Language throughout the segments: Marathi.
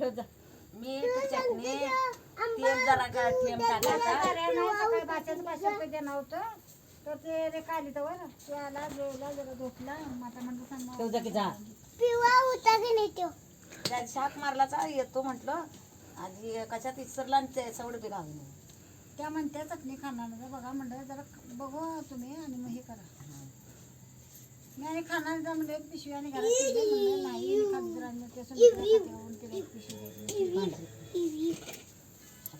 ठेव जा. मीठ चटणी तेल जरा का टाकायचा सकाळी पाचशे रुपये होतं. तर ते रे काली तर बरं. ते आला जेवला जरा झोपला. माता म्हणलं सांगा ठेव जा की जा. पिवळा होता की नाही तो? त्या शाक मारलाचा येतो म्हटलं. आधी कशात इसरला आणि ते सवड बी घालून त्या म्हणते चटणी खाणार नाही. बघा म्हणलं जरा बघू तुम्ही आणि मग हे करा. आणि खाणार जा म्हणलं एक पिशवी आणि घरात ठेवली. म्हणलं नाही आणि खाली जरा आणि ते सुनीता खाते म्हणून तिला एक पिशवी द्यायची.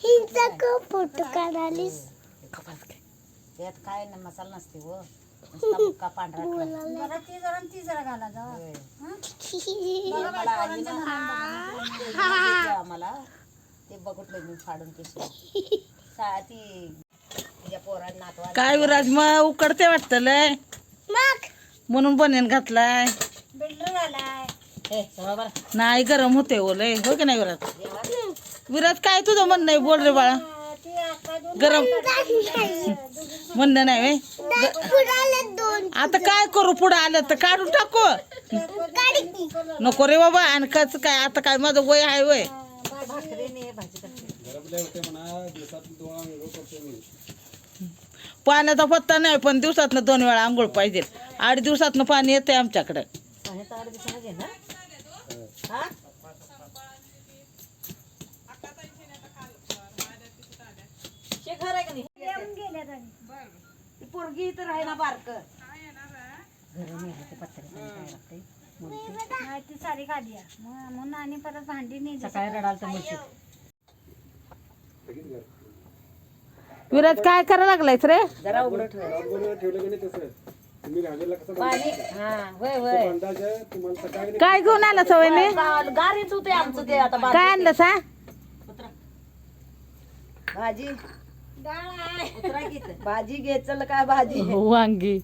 हिंचा का फोटो काढालीस त्यात काय न मसाला नसते हो नुसता बुक्का पांढरा कलर. जरा ती जरा आणि ती जरा घाला जा होय. हं? मला बाई, आजीनं पोरांच्या मनानं बघा. ते दिलं आम्हाला ते बघितलं मी फाडून पिशवी सा- ती पोरांना नातवा काय विराज मग उकडते वाटतं लय मग म्हणून बनेन घातलाय. नाही गरम होते हो लय. हो की नाही विराज? विराज? काय तुझं म्हणणं नाही बोल रे बाळा. ती आता दोन गरम. म्हणणं नाही आता काय करू पुढे आलं तर काढून टाकू. नको रे बाबा आणि कच काय? आता काय माझं वय आहे वय भाकरीने भाजी करते. पाण्याचा पत्ता नाही पण दिवसातनं दोन वेळा आंघोळ पाहिजे. आठ दिवसातनं पाणी येते आमच्याकडे. हा. शेखर आहे का नाही? येऊन गेल्या तरी ती पोरगी इथं आहे ना बारक. नाही ती सारी खाली आहे. मग- म्हणून आणि परत भांडी नाही सकाळी रडाल तर म्हणशील विराज काय करायला लागलायस रे? जरा उघडं ठेवायचं ठेवलं की नाही तसं? तुम्ही घागरला कसं पाणी हा होय होय अंदाज तुम्हाला सकाळी काय घेऊन आला सवयने गा- गारीच होते आमचं ते आता. काय आणलं सा? भाजी. भाजी घे चल काय भाजी वांगी.